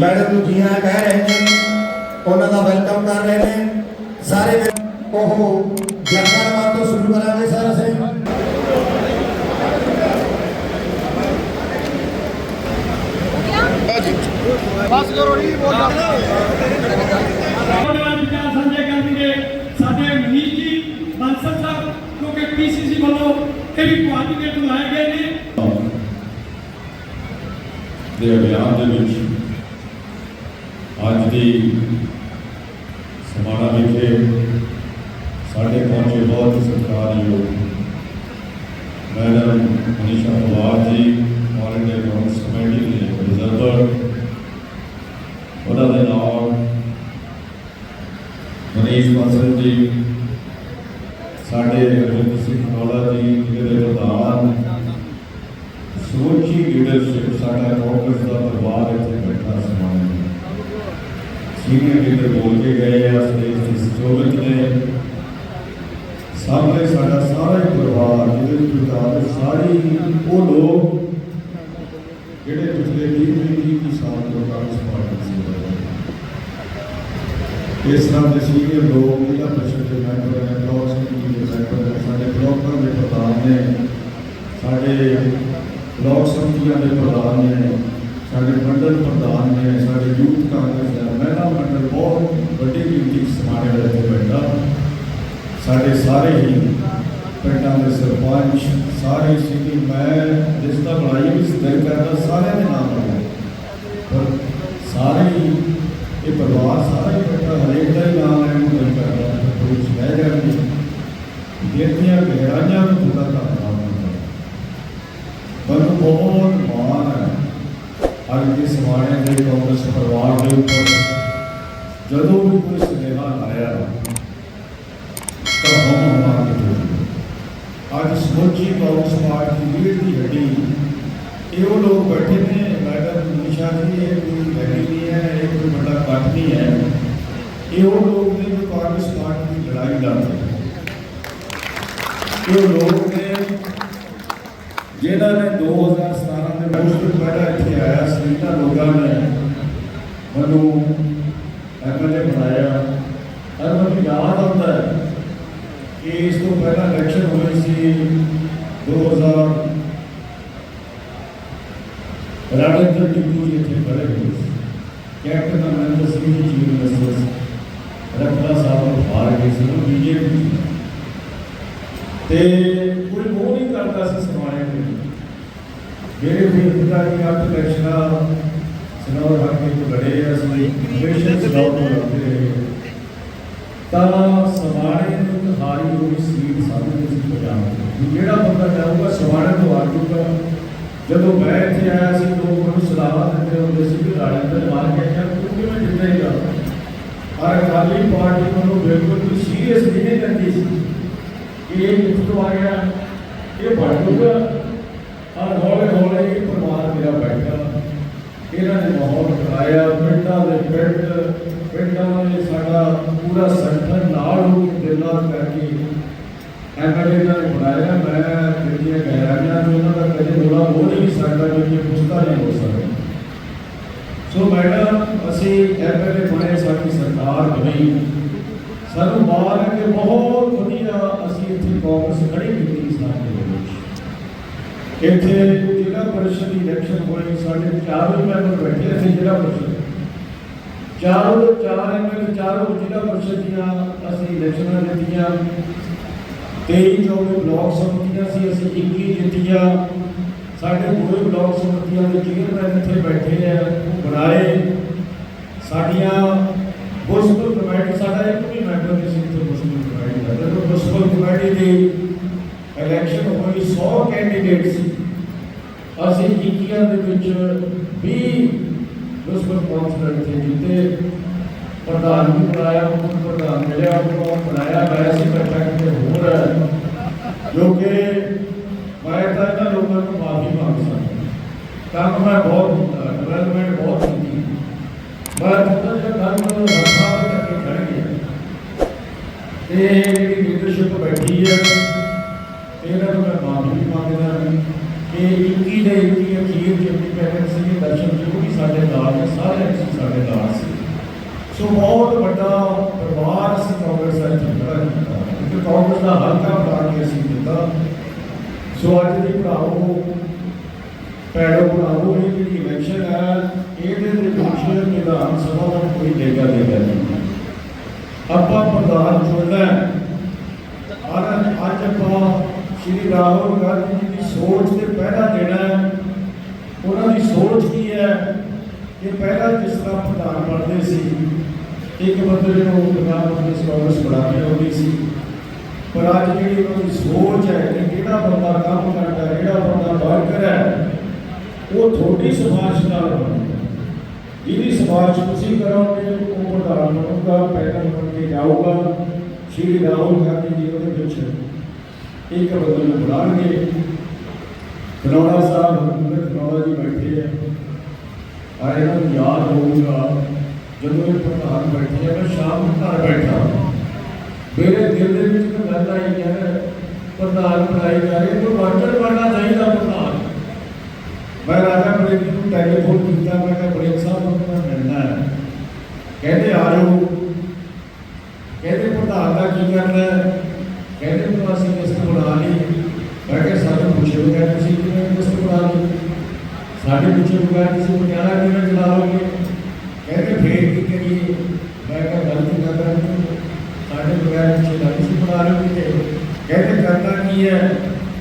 Madam ਨੂੰ ਜੀ ਆਇਆਂ ਕਹਿ ਰਹੇ ਨੇ ਉਹਨਾਂ ਦਾ ਵੈਲਕਮ ਕਰ ਰਹੇ ਨੇ। ਸਾਰੇ ਮਿਲ- ਉਹ ਜਨਗਣ ਤੋਂ ਸ਼ੁਰੂ ਕਰਾਂਗੇ ਸਰ ਅਸੀਂ। ਨੌਜਵਾਨ ਵਿਚਾਰ ਸਾਂਝੇ ਕਰਨਗੇ ਸਾਡੇ ਮਨੀਸ਼ ਜੀ ਬਾਂਸਲ ਸਾਹਿਬ ਕਿਉਂਕਿ ਪੀਸੀਸੀ ਵੱਲੋਂ ਇਹ ਵੀ ਕੋਆਰਡੀਨੇਟਰ ਲਾਏ ਗਏ ਨੇ। ਦੇ ਅਭਿਆਨ ਦੇ ਵਿੱਚ ਅੱਜ ਦੀ ਸਮਾਣਾ ਵਿਖੇ ਸਾਡੇ ਪਹੁੰਚੇ ਬਹੁਤ ਹੀ ਸਤਿਕਾਰਯੋਗ ਮੈਡਮ ਮਨੀਸ਼ਾ ਪਵਾਰ ਜੀ ਆਲ ਇੰਡੀਆ ਕਾਂਗਰਸ ਕਮੇਟੀ ਦੇ ਰਿਜ਼ਰਵਰ ਉਹਨਾਂ ਦੇ ਨਾਲ ਮਨੀਸ਼ ਬਾਸਲ ਜੀ ਸਾਡੇ ਅਰਜਿੰਦਰ ਸਿੰਘ ਖਨੌਲਾ ਜੀ ਜਿਹੜੇ ਪ੍ਰਧਾਨ ਸਮੁੱਚੀ ਲੀਡਰਸ਼ਿਪ ਸਾਡਾ ਕਾਂਗਰਸ ਦਾ ਪਰਿਵਾਰ ਇੱਥੇ ਬੈਠਾ ਸਮਾਨ ਸੀਨੀਅਰ ਲੀਡਰ ਬੋਲ ਕੇ ਗਏ ਆ ਸਟੇਜ ਤੇ ਨੇ ਸਾਡਾ ਸਾਰਾ ਹੀ ਪਰਿਵਾਰ, ਜਿਹਦੇ ਵਿੱਚ ਵਿਚਾਰ ਸਾਰੀ ਉਹ ਲੋਕ, ਜਿਹੜੇ ਪਿਛਲੇ 20 30 ਸਾਲ ਤੋਂ ਕਾਂਗਰਸ ਪਾਰਟੀ ਸੀ। ਇਸ ਤਰ੍ਹਾਂ ਦੇ ਸੀਨੀਅਰ ਲੋਕ ਜਿਹੜਾ ਪ੍ਰਸ਼ਦ ਦੇ ਮੈਂਬਰ ਹੈ ਬਲਾਕ ਸਮਿਤੀ ਦੇ ਮੈਂਬਰ ਹੈ ਸਾਡੇ ਬਲਾਕਾਂ ਦੇ ਪ੍ਰਧਾਨ ਨੇ, ਸਾਡੇ ਬਲਾਕ ਸਮਿਤੀਆਂ ਦੇ ਪ੍ਰਧਾਨ ਨੇ, ਸਾਡੇ ਮੰਡਲ ਪ੍ਰਧਾਨ ਨੇ ਸਾਡੇ ਯੂਥ ਕਾਂਗਰਸ ਦਾ ਮਹਿਲਾ ਮੰਡਲ ਬਹੁਤ ਵੱਡੀ ਗਿਣਤੀ 'ਚ ਸਮਾਣੇ ਵਾਲੇ ਇੱਥੇ ਬੈਠਾ ਸਾਡੇ ਸਾਰੇ ਹੀ ਪਿੰਡਾਂ ਦੇ ਸਰਪੰਚ, ਸਾਰੇ ਸਿੱਧੀ ਮੈਂ ਜਿਸ ਦਾ ਬਣਾਈ ਵੀ ਦਿਲ ਕਰਦਾ, ਸਾਰਿਆਂ ਦੇ ਨਾਮ ਲਵਾਂ ਪਰ ਸਾਰੇ ਹੀ, ਇਹ ਪਰਿਵਾਰ ਸਾਰਾ ਹੀ ਬੈਠਾ ਹਰੇਕ ਦਾ ਹੀ ਨਾਮ ਲੈਣ ਨੂੰ ਦਿਲ ਕਰਦਾ, ਕੋਈ ਰਹਿ ਜਾਣਗੇ ਜਿਹੜੀਆਂ ਗਹਿਰਾਈਆਂ ਨੂੰ ਪੂਰਾ ਕਰਨਾ ਹੁੰਦਾ ਮੈਨੂੰ ਬਹੁਤ ਮਾਣ ਹੈ, ਅੱਜ ਦੇ ਸਮਾਣੇ ਦੇ ਕਾਂਗਰਸ ਪਰਿਵਾਰ ਦੇ ਉੱਪਰ, ਜਦੋਂ ਵੀ ਕੋਈ ਸੁਨੇਹਾ ਆਇਆ ਤਾਂ ਹਮ ਹਮਾ ਕੇ ਬੋਲੀ। ਅੱਜ ਸਮੁੱਚੀ ਕਾਂਗਰਸ ਪਾਰਟੀ ਦੀ ਰੀੜ ਦੀ ਹੱਡੀ ਇਹ ਉਹ ਲੋਕ ਬੈਠੇ ਨੇ ਮੈਡਮ ਨਿਸ਼ਾ ਜੀ ਇਹ ਕੋਈ ਹੈਗੀ ਨਹੀਂ ਹੈ ਇਹ ਕੋਈ ਵੱਡਾ ਇਕੱਠ ਨਹੀਂ ਹੈ ਇਹ ਉਹ ਲੋਕ ਨੇ ਜੋ ਕਾਂਗਰਸ ਪਾਰਟੀ ਦੀ ਲੜਾਈ ਲੜਦੇ ਨੇ ਇਹ ਉਹ ਲੋਕ ਨੇ ਜਿਨ੍ਹਾਂ ਨੇ 2017 ਦੇ ਵਿੱਚ ਤੋਂ ਪਹਿਲਾਂ ਇੱਥੇ ਆਇਆ ਸੀ ਤਾਂ ਲੋਕਾਂ ਨੇ ਮੈਨੂੰ ਐਮਐਲਏ ਬਣਾਇਆ ਔਰ ਮੈਨੂੰ ਯਾਦ ਆਉਂਦਾ ਹੈ ਕਿ ਇਸ ਤੋਂ ਪਹਿਲਾਂ ਇਲੈਕਸ਼ਨ ਹੋਈ ਸੀ 2000 ਰਾਜੇਂਦਰ ਟਿੱਪੂ ਜੀ ਇੱਥੇ ਖੜੇ ਹੋਏ ਸੀ ਕੈਪਟਨ ਸਾਹਿਬ ਹਾਰ ਗਏ ਸੀ ਉਹ ਬੀਜੇਪੀ ਤੇ ਕੋਈ ਮੋਹ ਨਹੀਂ ਕਰਦਾ ਸੀ ਸਮਾਣੇ ਦੇ ਮੇਰੇ ਵੀ ਪਿਤਾ ਜੀ ਆਪ ਇਲੈਕਸ਼ਨਾਂ ਸਨੌਰ ਹੱਕੇ ਤੋਂ ਲੜੇ ਆ ਅਸੀਂ ਹਮੇਸ਼ਾ ਸਨੌਰ ਤੋਂ ਲੜਦੇ ਰਹੇ। ਤਾਂ ਸਮਾਣੇ ਨੂੰ ਹਾਰੀ ਹੋਈ ਸੀਟ ਸਾਹਮਣੇ ਸੀ ਪੰਜਾਬ ਜਿਹੜਾ ਬੰਦਾ ਜਾਊਗਾ ਸਮਾਣੇ ਤੋਂ ਆ ਜਾਊਗਾ। ਜਦੋਂ ਮੈਂ ਇੱਥੇ ਆਇਆ ਸੀ ਲੋਕ ਮੈਨੂੰ ਸਲਾਹਾਂ ਦਿੰਦੇ ਹੁੰਦੇ ਸੀ ਕਿ ਰਾਜਿੰਦਰ ਮਾਰ ਕੇ ਆਇਆ, ਤੂੰ ਕਿਵੇਂ ਜਿੱਤੇਗਾ ਪਰ ਅਕਾਲੀ ਪਾਰਟੀ ਮੈਨੂੰ ਬਿਲਕੁਲ ਵੀ ਸੀਰੀਅਸ ਨਹੀਂ ਲੈਂਦੀ ਸੀ ਕਿ ਇਹ ਕਿੱਥੋਂ ਆ ਗਿਆ, ਇਹ ਬਣ ਜਾਊਗਾ। ਔਰ ਹੌਲੇ ਹੌਲੇ ਇਹ ਪਰਿਵਾਰ ਮੇਰਾ ਬੈਠਾ। ਇਹਨਾਂ ਨੇ ਮਾਹੌਲ ਬਣਾਇਆ, ਪਿੰਡਾਂ ਦੇ ਪਿੰਡ, ਪਿੰਡਾਂ ਨੇ ਸਾਡਾ ਪੂਰਾ ਸੰਗਠਨ ਨਾਲ ਹੋ ਕੇ ਦਿਲ ਨਾਲ ਕਰਕੇ ਐਮਐਲਏ ਦਾ ਬਣਾਇਆ ਮੈਂ ਜਿਹੜੀਆਂ ਗੈਰਾਂਆਂ ਨੂੰ ਉਹਨਾਂ ਦਾ ਕਦੇ ਰੋਲਾ ਹੋ ਨਹੀਂ ਸਕਦਾ ਜੋ ਪੁੱਛਦਾ ਨਹੀਂ ਹੋ ਸਕਦਾ। ਸੋ ਮੈਡਮ ਅਸੀਂ ਐਮਐਲਏ ਬਣੇ, ਸਾਡੀ ਸਰਕਾਰ ਬਣੀ। ਸਾਨੂੰ ਬਾਹਰ ਕਿ ਬਹੁਤ ਵਧੀਆ ਅਸੀਂ ਇੱਥੇ ਕਾਂਗਰਸ ਖੜੀ ਕੀਤੀ ਸਾਡੇ ਵਿੱਚ। ਇੱਥੇ ਜ਼ਿਲ੍ਹਾ ਪਰਿਸ਼ਦ ਦੀ ਇਲੈਕਸ਼ਨ ਹੋਈ, ਸਾਡੇ ਚਾਰੋਂ ਮੈਂਬਰ ਬੈਠੇ ਇੱਥੇ ਜ਼ਿਲ੍ਹਾ ਪਰਿਸ਼ਦ। ਚਾਰੋਂ, ਚਾਰ ਐਮਐਲਏ ਚਾਰੋਂ ਜ਼ਿਲ੍ਹਾ ਪਰਿਸ਼ਦ ਦੀਆਂ ਅਸੀਂ ਇਲੈਕਸ਼ਨਾਂ ਜਿੱਤੀਆਂ 23 ਚੌਵੀ ਬਲਾਕ ਸਮਿਤੀਆਂ ਸੀ, ਅਸੀਂ 21 ਜਿੱਤੀਆਂ ਸਾਡੇ ਪੂਰੇ ਬਲਾਕ ਸਮਿਤੀਆਂ ਦੇ ਚੇਅਰਮੈਨ ਇੱਥੇ ਬੈਠੇ ਆ, ਬਣਾਏ। ਸਾਡੀਆਂ ਮੁਸਕਲ ਕਮੇਟੀ, ਸਾਡਾ ਇੱਕ ਵੀ ਮੈਂਬਰ ਨਹੀਂ ਸੀ ਇੱਥੇ ਮੁਸਕਲ ਕਮੇਟੀ ਦਾ। ਜਦੋਂ ਮੁਸਕਲ ਕਮੇਟੀ ਦੀ ਇਲੈਕਸ਼ਨ ਹੋਈ 100 ਕੈਂਡੀਡੇਟ ਸੀ। ਅਸੀਂ 21 ਦੇ ਵਿੱਚ 20 ਮੁਸਕਲ ਕੌਂਸਲਰ ਇੱਥੇ ਜਿੱਤੇ। ਪ੍ਰਧਾਨ ਵੀ ਬਣਾਇਆ ਉਪ ਪ੍ਰਧਾਨ ਮਿਲਿਆ ਉਹ ਬਣਾਇਆ ਗਿਆ ਸੀ ਪ੍ਰੋਜੈਕਟ ਦੇ ਹੋਰ ਹੈ, ਜੋ ਕਿ ਮੈਂ ਤਾਂ ਇਹਨਾਂ ਲੋਕਾਂ ਨੂੰ ਮਾਫੀ ਮੰਗ ਸਕਦਾ ਕੰਮ ਮੈਂ ਬਹੁਤ ਕੀਤਾ ਡਿਵੈਲਪਮੈਂਟ ਬਹੁਤ ਕੀਤੀ। ਮੈਂ ਥੋੜਾ ਜਿਹਾ ਕੰਮ ਰੱਖਾ ਕਰਕੇ ਖੜ ਗਿਆ ਤੇ ਜਿਹੜੀ ਲੀਡਰਸ਼ਿਪ ਬੈਠੀ ਹੈ ਇਹਨਾਂ ਨੂੰ ਮੈਂ ਮਾਫੀ ਮੰਗਦਾ ਕਿ 21 ਦੇ 21 ਅਖੀਰ ਜਿਹੜੀ ਪੈਰੈਂਟਸ ਦੇ ਦਰਸ਼ਨ ਜੋ ਵੀ ਸਾਡੇ ਨਾਲ ਸਾਰੇ ਸਾਡੇ ਨਾਲ ਸੀ। ਸੋ ਬਹੁਤ ਵੱਡਾ ਪਰਿਵਾਰ ਅਸੀਂ ਕਾਂਗਰਸ ਦਾ ਜਿੱਤਣਾ ਕੀਤਾ। ਇੱਕ ਕਾਂਗਰਸ ਦਾ ਹਲਕਾ ਬਣਾ ਕੇ ਅਸੀਂ ਦਿੱਤਾ। ਸੋ ਅੱਜ ਦੀ ਭਰਾਵੋ ਪੈੜੋ ਭਰਾਵੋ ਇਹ ਜਿਹੜੀ ਇਲੈਕਸ਼ਨ ਹੈ, ਇਹਦੇ ਦੇ ਵਿੱਚ ਵਿਧਾਨ ਸਭਾ ਦਾ ਕੋਈ ਲੇਗਾ ਦੇਗਾ ਨਹੀਂ। ਆਪਾਂ ਪ੍ਰਧਾਨ ਚੁਣਨਾ ਹੈ। ਅੱਜ ਆਪਾਂ ਸ਼੍ਰੀ ਰਾਹੁਲ ਗਾਂਧੀ ਜੀ ਦੀ ਸੋਚ ਤੇ ਪਹਿਰਾ ਦੇਣਾ ਹੈ। ਉਹਨਾਂ ਦੀ ਸੋਚ ਕੀ ਹੈ? ਕਿ ਪਹਿਲਾਂ ਜਿਸ ਤਰ੍ਹਾਂ ਪ੍ਰਧਾਨ ਬਣਦੇ ਸੀ? ਇੱਕ ਬੰਦੇ ਨੂੰ ਪ੍ਰਧਾਨ ਮੰਤਰੀ ਕਾਂਗਰਸ ਬਣਾ ਕੇ ਆਉਂਦੀ ਸੀ। ਪਰ ਅੱਜ ਜਿਹੜੀ ਉਹਨਾਂ ਦੀ ਸੋਚ ਹੈ ਕਿ ਕਿਹੜਾ ਬੰਦਾ ਕੰਮ ਕਰਦਾ ਹੈ ਕਿਹੜਾ ਬੰਦਾ ਵਰਕਰ ਹੈ, ਉਹ ਤੁਹਾਡੀ ਸਿਫਾਰਿਸ਼ ਨਾਲ ਬਣਦਾ ਜਿਹਦੀ ਸਿਫਾਰਿਸ਼ ਤੁਸੀਂ ਕਰੋਗੇ, ਉਹ ਪ੍ਰਧਾਨ ਬਣੂਗਾ ਪੈਨਲ ਬਣ ਕੇ ਜਾਊਗਾ, ਸ਼੍ਰੀ ਰਾਹੁਲ ਗਾਂਧੀ ਜੀ ਉਹਦੇ ਵਿੱਚ ਇੱਕ ਬੰਦੇ ਨੂੰ ਬੁਲਾਣਗੇ। ਖਨੌੜਾ ਸਾਹਿਬ, ਹਰਮੰਦਰ ਖਨੌੜਾ ਜੀ ਬੈਠੇ ਹੈ ਆ। ਇਹਨਾਂ ਨੂੰ ਯਾਦ ਹੋਊਗਾ। ਜਦੋਂ ਇਹ ਪ੍ਰਧਾਨ ਬੈਠੇ ਆ, ਮੈਂ ਸ਼ਾਮ ਨੂੰ ਘਰ ਬੈਠਾ। ਮੇਰੇ ਦਿਲ ਦੇ ਵਿੱਚ ਇੱਕ ਗੱਲ ਆਈ ਯਾਰ ਪ੍ਰਧਾਨ ਬਣਾਈ ਜਾ ਰਹੇ ਕੋਈ ਵਰਕਰ ਬਣਨਾ ਚਾਹੀਦਾ ਪ੍ਰਧਾਨ। ਮੈਂ ਰਾਜਾ ਬ੍ਰੇਕ ਨੂੰ ਟੈਲੀਫੋਨ ਕੀਤਾ, ਮੈਂ ਕਿਹਾ ਬ੍ਰੇਕ ਸਾਹਿਬ ਨੂੰ ਮੈਂ ਮਿਲਣਾ ਹੈ। ਕਹਿੰਦੇ, ਆ ਜਾਓ। ਕਹਿੰਦੇ, ਪ੍ਰਧਾਨ ਦਾ ਕੀ ਕਰਨਾ ਹੈ? ਕਹਿੰਦੇ ਤੂੰ ਅਸੀਂ ਲਿਸਟ ਬਣਾ ਲਈ। ਮੈਂ ਕਿਹਾ, ਸਾਨੂੰ ਪੁੱਛੇ ਬਗੈਰ ਤੁਸੀਂ ਕਿਵੇਂ ਲਿਸਟ ਬਣਾ ਲਈ? ਸਾਡੇ ਪੁੱਛੇ ਬਗੈਰ ਤੁਸੀਂ ਪਟਿਆਲਾ ਕਿਵੇਂ ਚਲਾ ਲਓਗੇ? ਕਹਿੰਦੇ ਫੇਰ ਕੀ ਕਰੀਏ ਮੈਂ ਕਿਹਾ ਗਲਤੀ ਨਾ ਕਰਨੀ ਸਾਡੇ ਬਗੈਰ ਪੁੱਛੇ ਨਾ ਤੁਸੀਂ ਬਣਾ ਲਓਗੇ ਕਹਿੰਦੇ ਕਰਨਾ ਕੀ ਹੈ?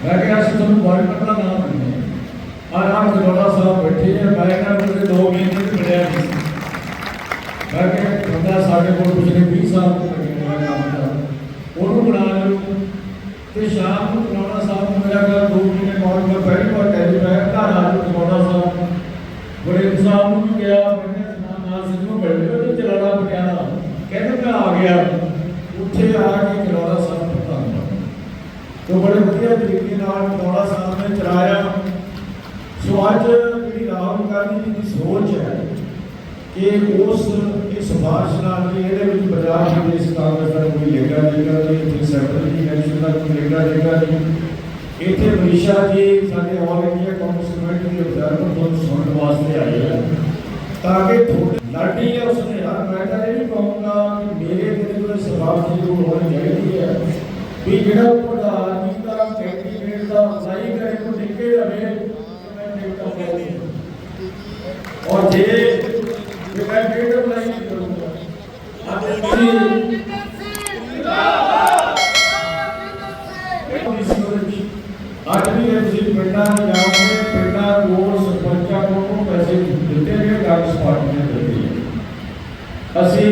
ਮੈਂ ਕਿਹਾ ਅਸੀਂ ਤੁਹਾਨੂੰ ਵਰਕਰ ਦਾ ਨਾਮ ਦਿੰਦੇ। ਹਾਂ ਆਰਾਮ ਖਲੋੜਾ ਸਾਹਿਬ ਬੈਠੇ ਆ। ਮੈਂ ਇਹਨਾਂ ਨੂੰ ਤੇ 2 ਮਹੀਨੇ ਤੇ ਮਿਲਿਆ ਨਹੀਂ ਮੈਂ ਕਿਹਾ ਬੰਦਾ ਸਾਡੇ ਕੋਲ ਪਿਛਲੇ 20 ਸਾਲ ਤੋਂ ਲੱਗਿਆ ਕੰਮ ਦਾ। ਉਹਨੂੰ ਬਣਾ ਲਓ। ਤੇ ਸ਼ਾਮ ਨੂੰ ਖਲੋੜਾ ਸਾਹਿਬ ਨੂੰ ਮੇਰਾ ਗੱਲ 2 ਮਹੀਨੇ ਬਾਅਦ ਮੈਂ ਪਹਿਲੀ ਵਾਰ ਟੈਲੀ ਮੈਂ ਘਰ ਆ ਕੇ ਖਲੋੜਾ ਸਾਹਿਬ ਬੜੇ ਸਾਹਿਬ ਨੂੰ ਵੀ ਗਿਆ ਮੈਂ ਕਿਹਾ ਨਾ ਨਾਲ ਸਿੱਧੂ ਮਿਲ ਲਿਓ ਤੇ ਚਲਾਣਾ ਪਟਿਆਲਾ ਕਹਿੰਦੇ ਮੈਂ ਆ ਗਿਆ ਉੱਥੇ ਆ ਕੇ ਖਲੋੜਾ ਸਾਹਿਬ ਪਤਾ ਤੋ ਬੜੇ ਵਧੀਆ ਤਰੀਕੇ ਨਾਲ ਖਲੋੜਾ ਸਾਹਿਬ ਨੇ ਚਲਾਇਆ ਸੋ ਅੱਜ ਜਿਹੜੀ ਰਾਹੁਲ ਗਾਂਧੀ ਜੀ ਦੀ ਸੋਚ ਹੈ ਕਿ ਉਸ ਇਹ ਸਿਫਾਰਿਸ਼ ਨਾਲ ਕਿ ਇਹਦੇ ਵਿੱਚ ਪੰਜਾਬ ਪ੍ਰਦੇਸ਼ ਕਾਂਗਰਸ ਦਾ ਕੋਈ ਲੇਗਾ ਦੇਗਾ ਨਹੀਂ ਇੱਥੇ ਸੈਂਟਰਲ ਦੀ ਇਲੈਕਸ਼ਨ ਦਾ ਕੋਈ ਲੇਗਾ ਦੇਗਾ ਨਹੀਂ ਇੱਥੇ ਮਨੀਸ਼ਾ ਜੀ ਸਾਡੇ ਆਲ ਇੰਡੀਆ ਕਾਂਗਰਸ ਕਮੇਟੀ ਦੇ ਅਬਜ਼ਰਵਰ ਤੋਂ ਸੁਣਨ ਵਾਸਤੇ ਆਏ ਹੈ ਤਾਂ ਕਿ ਤੁਹਾਡੀ ਲੜਨੀ ਹੈ ਉਸਨੇ ਯਾਰ ਮੈਂ ਤਾਂ ਇਹ ਨਹੀਂ ਕਹੂੰਗਾ ਕਿ ਮੇਰੇ ਦਿਲ ਵਿੱਚ ਸਿਫਾਰਿਸ਼ ਜ਼ਰੂਰ ਹੋਣੀ ਚਾਹੀਦੀ ਹੈ ਵੀ ਜਿਹੜਾ ਪ੍ਰਧਾਨ ਜੀ ਦਾ ਕੈਂਡੀਡੇਟ ਦਾ ਅਪਲਾਈ ਕਰੇ ਕੋ ਨਿੱਕੇ ਰਵੇ ਮੈਂ ਟਿਕਟ ਪਾਉਂਦੀ ਔਰ ਜੇ ਜੇ ਮੈਂ ਟਿਕਟ ਅਪਲਾਈ ਨਹੀਂ ਕਰੂੰਗਾ ਅੱਜ ਤੁਸੀਂ ਅੱਜ ਵੀ ਇਹ ਤੁਸੀਂ ਪਿੰਡਾਂ ਨੂੰ ਜਾਓਗੇ ਪਿੰਡਾਂ ਕੋਲ ਸਰਪੰਚਾਂ ਕੋਲ ਪੈਸੇ ਦਿੱਤੇ ਗਏ ਕਾਂਗਰਸ ਪਾਰਟੀ ਨੇ ਦਿੱਤੇ ਹੈ। ਅਸੀਂ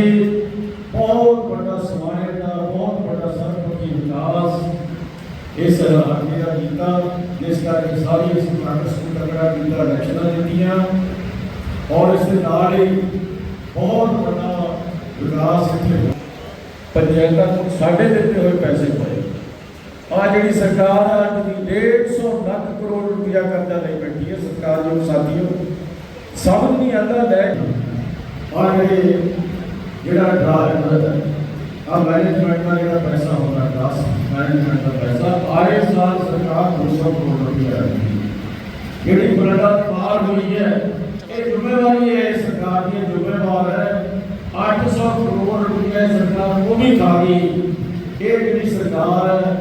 ਬਹੁਤ ਵੱਡਾ ਸਮਾਨੇ ਦਾ, ਬਹੁਤ ਵੱਡਾ ਸਰਬਪੱਖੀ ਵਿਕਾਸ ਇਸ ਹਲਕੇ ਦਾ ਕੀਤਾ ਜਿਸ ਕਰਕੇ ਸਾਰੀ ਅਸੀਂ ਕਾਂਗਰਸ ਨੂੰ ਤਗੜਾ ਕੀਤਾ ਇਲੈਕਸ਼ਨਾਂ ਦਿੱਤੀਆਂ। ਔਰ ਇਸ ਦੇ ਨਾਲ ਹੀ ਬਹੁਤ ਵੱਡਾ ਵਿਕਾਸ ਇੱਥੇ ਹੋਇਆ। ਪੰਚਾਇਤਾਂ ਨੂੰ ਸਾਡੇ ਦਿੱਤੇ ਹੋਏ ਪੈਸੇ ਪਏ। ਆ ਜਿਹੜੀ ਸਰਕਾਰ ਆ ਅੱਜ ਦੀ 150 ਲੱਖ ਕਰੋੜ ਰੁਪਇਆ ਕਰਜ਼ਾ ਲਈ ਬੈਠੀ ਹੈ ਸਰਕਾਰ ਜੋ ਸਾਥੀਓ ਸਮਝ ਨਹੀਂ ਆਉਂਦਾ ਲੈ। ਆ ਜਿਹੜੇ ਜਿਹੜਾ ਡਰਾ ਆ ਮੈਨੇਜਮੈਂਟ ਦਾ ਜਿਹੜਾ ਪੈਸਾ ਹੁੰਦਾ ਡਰਾਸ ਮੈਨੇਜਮੈਂਟ ਦਾ ਪੈਸਾ, ਆਏ ਸਾਲ ਸਰਕਾਰ 200 ਕਰੋੜ ਰੁਪਇਆ ਦਿੰਦੀ ਹੈ। ਜਿਹੜੀ ਬਰੜਾ ਪਾਰ ਹੋਈ ਹੈ, ਇਹ ਜ਼ਿੰਮੇਵਾਰੀ ਹੈ ਇਸ ਸਰਕਾਰ ਦੀ ਜ਼ਿੰਮੇਵਾਰ ਹੈ। 800 ਕਰੋੜ ਰੁਪਏ ਸਰਕਾਰ ਉਹ ਵੀ ਖਾ ਗਈ। ਇਹ ਜਿਹੜੀ ਸਰਕਾਰ ਹੈ,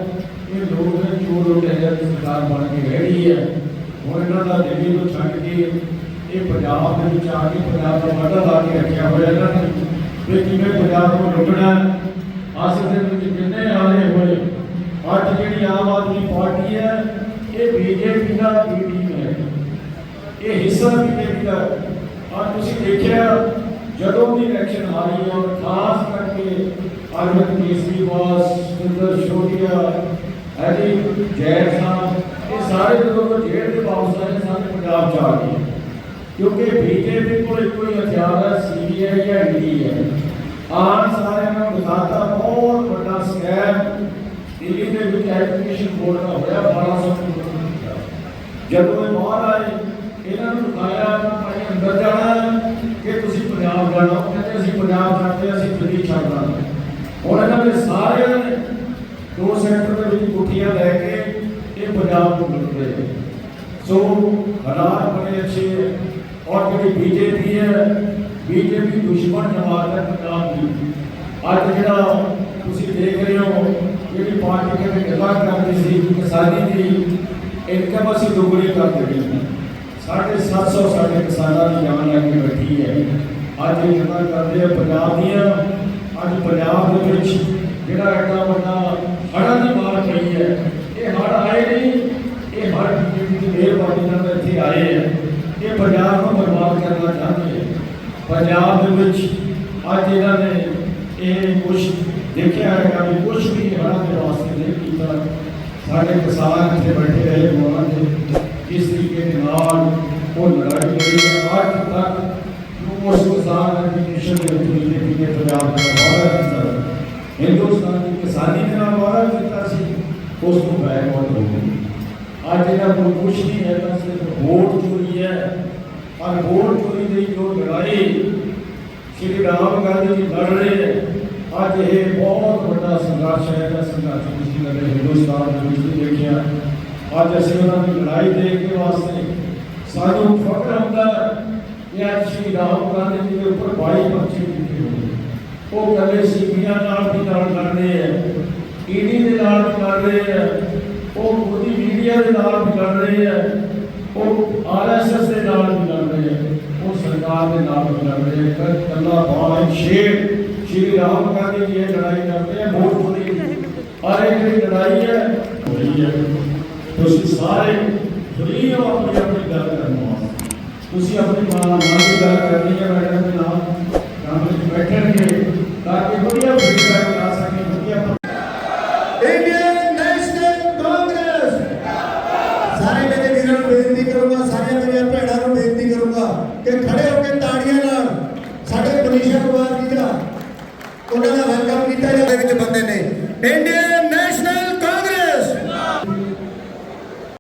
ਇਹ ਲੋਕ ਨੇ ਚੋਰ ਲੁਟੇਰਿਆਂ ਦੀ ਸਰਕਾਰ ਬਣ ਕੇ ਰਹਿ ਗਈ ਹੈ। ਹੁਣ ਇਹਨਾਂ ਦਾ ਦਿੱਲੀ ਨੂੰ ਛੱਡ ਕੇ ਇਹ ਪੰਜਾਬ ਦੇ ਵਿੱਚ ਆ ਕੇ ਪੰਜਾਬ ਦਾ ਮੱਡਾ ਲਾ ਕੇ ਰੱਖਿਆ ਹੋਇਆ, ਇਹਨਾਂ ਨੇ ਵੀ ਕਿਵੇਂ ਪੰਜਾਬ ਨੂੰ ਲੁੱਟਣਾ ਅਸਲ ਦੇ ਵਿੱਚ ਕਿੰਨੇ ਆਏ ਹੋਏ। ਅੱਜ ਜਿਹੜੀ ਆਮ ਆਦਮੀ ਪਾਰਟੀ ਹੈ, ਇਹ ਬੀਜੇਪੀ ਦਾ ਬੀਡੀ ਹੈ। ਇਹ ਹਿੱਸਾ ਬੀਜੇਪੀ ਦਾ ਆ ਤੁਸੀਂ ਦੇਖਿਆ, ਜਦੋਂ ਦੀ ਇਲੈਕਸ਼ਨ ਆ ਰਹੀ ਹੈ ਔਰ ਖਾਸ ਕਰਕੇ ਅਰਵਿੰਦ ਕੇਜਰੀਵਾਲ ਸੁੰਦਰ ਸ਼ੋਟੀਆ ਅਜੀ ਜੈਨ ਸਾਹਿਬ, ਇਹ ਸਾਰੇ ਜਦੋਂ ਤੋਂ ਜੇਲ੍ਹ ਦੇ ਵਾਪਸ ਆਏ ਸਾਰੇ ਪੰਜਾਬ ਚ ਆ ਗਏ। ਕਿਉਂਕਿ ਬੀਜੇਪੀ ਕੋਲ ਇੱਕੋ ਹੀ ਸੀਬੀਆਈ ਜਾਂ ਈਡੀ ਹੈ ਆਨ ਸਾਰਿਆਂ ਨੂੰ ਦਿਖਾਤਾ ਬਹੁਤ ਵੱਡਾ ਸਕੈਮ ਦਿੱਲੀ ਦੇ ਵਿੱਚ ਐਜੂਕੇਸ਼ਨ ਬੋਰਡ ਦਾ ਹੋਇਆ 1200 ਕਰੋੜ ਦਾ ਜਦੋਂ ਇਹ ਬਾਹਰ ਆਏ ਇਹਨਾਂ ਨੂੰ ਦਿਖਾਇਆ ਕਿ ਭਾਈ ਅੰਦਰ ਜਾਣਾ ਹੈ ਕਿ ਤੁਸੀਂ ਪੰਜਾਬ ਜਾਣਾ ਉਹ ਕਹਿੰਦੇ ਅਸੀਂ ਪੰਜਾਬ ਜਾਂਦੇ ਹਾਂ, ਅਸੀਂ ਦਿੱਲੀ ਛੱਡਣਾ ਹੁਣ ਇਹਨਾਂ ਨੇ ਸਾਰਿਆਂ ਨੇ ਦੋ ਸੈਕਟਰ ਦੇ ਵਿੱਚ ਕੁੱਠੀਆਂ ਲੈ ਕੇ ਇਹ ਪੰਜਾਬ ਨੂੰ ਲੁੱਟ ਰਹੇ ਨੇ। ਸੋ ਹਾਲਾਤ ਬੜੇ ਅੱਛੇ ਔਰ ਜਿਹੜੀ ਬੀਜੇਪੀ ਹੈ, ਬੀਜੇਪੀ ਦੁਸ਼ਮਣ ਜਮਾਤ ਹੈ ਪੰਜਾਬ ਦੀ। ਅੱਜ ਜਿਹੜਾ ਤੁਸੀਂ ਦੇਖ ਰਹੇ ਹੋ, ਜਿਹੜੀ ਪਾਰਟੀ ਕਹਿੰਦੇ ਗੱਲਾਂ ਕਰਦੀ ਸੀ, ਕਿਸਾਨੀ ਦੀ ਇਨਕਮ ਅਸੀਂ ਦੁੱਗਣੀ ਕਰ ਦਿੱਤੀ ਸਾਢੇ ਸੱਤ ਸੌ ਸਾਡੇ ਕਿਸਾਨਾਂ ਦੀ ਜਾਨ ਲੈ ਕੇ ਬੈਠੀ ਹੈ। ਅੱਜ ਇਹ ਗੱਲਾਂ ਕਰਦੇ ਆ ਪੰਜਾਬ ਦੀਆਂ। ਅੱਜ ਪੰਜਾਬ ਦੇ ਵਿੱਚ ਜਿਹੜਾ ਐਡਾ ਵੱਡਾ ਹੜ੍ਹਾਂ ਦੀ ਮਾਰ ਪਈ ਹੈ, ਇਹ ਹੜ੍ਹ ਆਏ ਨਹੀਂ। ਇਹ ਹੜ੍ਹ ਦੀ ਮਿਹਰਬਾਨੀ ਨਾਲ ਇੱਥੇ ਆਏ ਆ। ਇਹ ਪੰਜਾਬ ਨੂੰ ਬਰਬਾਦ ਕਰਨਾ ਚਾਹੁੰਦੇ ਆ। ਪੰਜਾਬ ਦੇ ਵਿੱਚ ਅੱਜ ਇਹਨਾਂ ਨੇ ਇਹ ਕੁਝ ਦੇਖਿਆ ਹੈਗਾ ਵੀ ਕੁਝ ਵੀ ਇਹਨਾਂ ਦੇ ਵਾਸਤੇ ਨਹੀਂ ਕੀਤਾ। ਸਾਡੇ ਕਿਸਾਨ ਇੱਥੇ ਬੈਠੇ ਰਹੇ ਗੋਲਾਂ ਦੇ। ਇਸ ਤਰੀਕੇ ਦੇ ਨਾਲ ਉਹ ਲੜਾਈ ਲੜੀ ਅੱਜ ਤੱਕ ਉਸ ਕਿਸਾਨ ਐਜੂਕੇਸ਼ਨ ਦੇ ਵਿੱਚ ਬੀਜੇਪੀ ਨੇ ਪੰਜਾਬ ਦਾ ਵਾਅਦਾ ਕੀਤਾ, ਹਿੰਦੁਸਤਾਨ ਦੀ ਕਿਸਾਨੀ ਦੇ ਨਾਲ ਵਾਅਦਾ ਕੀਤਾ ਸੀ, ਉਸ ਨੂੰ ਬੈਕਵਰਡ ਹੋ ਗਿਆ। ਅੱਜ ਇਹਨਾਂ ਕੋਲ ਕੁਝ ਨਹੀਂ ਹੈ, ਤਾਂ ਸਿਰਫ ਵੋਟ ਚੋਰੀ ਹੈ। ਪਰ ਵੋਟ ਚੋਰੀ ਦੀ ਜੋ ਲੜਾਈ ਸ਼੍ਰੀ ਰਾਮ ਗਾਂਧੀ ਜੀ ਲੜ ਰਹੇ ਹੈ ਅੱਜ ਇਹ ਬਹੁਤ ਵੱਡਾ ਸੰਘਰਸ਼ ਹੈ। ਜਿਹੜਾ ਸੰਘਰਸ਼ ਤੁਸੀਂ ਕਦੇ ਹਿੰਦੁਸਤਾਨ ਦੇ ਵਿੱਚ ਦੇਖਿਆ, ਅੱਜ ਅਸੀਂ ਉਹਨਾਂ ਦੀ ਲੜਾਈ ਦੇਖ ਕੇ ਵਾਸਤੇ ਸਾਨੂੰ ਫਖਰ ਹੁੰਦਾ ਕਿ ਅੱਜ ਸ਼੍ਰੀ ਰਾਮ ਗਾਂਧੀ ਜੀ ਦੇ ਉੱਪਰ 22 ਪਰਚੇ ਕੀਤੇ ਹੋਏ ਉਹ ਕੱਲੇ ਸੀਪੀਆਂ ਨਾਲ ਵੀ ਨਾਲ ਲੜ ਰਹੇ ਹੈ, ਈਡੀ ਦੇ ਨਾਲ ਲੜ ਰਹੇ ਹੈ ਉਹ ਮੋਦੀ ਮੀਡੀਆ ਦੇ ਨਾਲ ਵੀ ਲੜ ਰਹੇ ਹੈ ਉਹ ਆਰਐਸਐਸ ਦੇ ਨਾਲ ਵੀ ਲੜ ਰਹੇ ਹੈ ਉਹ ਸਰਕਾਰ ਦੇ ਨਾਲ ਵੀ ਲੜ ਰਹੇ ਹੈ ਕਰ ਕੱਲਾ ਬਾਣ ਸ਼ੇਰ, ਸ਼੍ਰੀ ਰਾਮ ਗਾਂਧੀ ਜੀ ਇਹ ਲੜਾਈ ਕਰਦੇ ਹੈ ਵੋਟ ਚੋਰੀ ਦੀ ਔਰ ਇਹ ਜਿਹੜੀ ਲੜਾਈ ਹੈ, ਹੋਈ ਹੈ। ਤੁਸੀਂ ਸਾਰੇ ਫਰੀ ਹੋ ਆਪਣੀ ਆਪਣੀ ਗੱਲ ਕਰਨ ਵਾਸਤੇ। ਤੁਸੀਂ ਆਪਣੀ ਮਾਂ ਨਾਲ ਦੀ ਗੱਲ ਕਰਨੀ ਹੈ, ਮੈਡਮ ਦੇ ਨਾਲ। ਕੰਮ ਵਿੱਚ ਬੈਠਣਗੇ, ਤਾਂ ਕਿ ਵਧੀਆ ਫੀਡਬੈਕ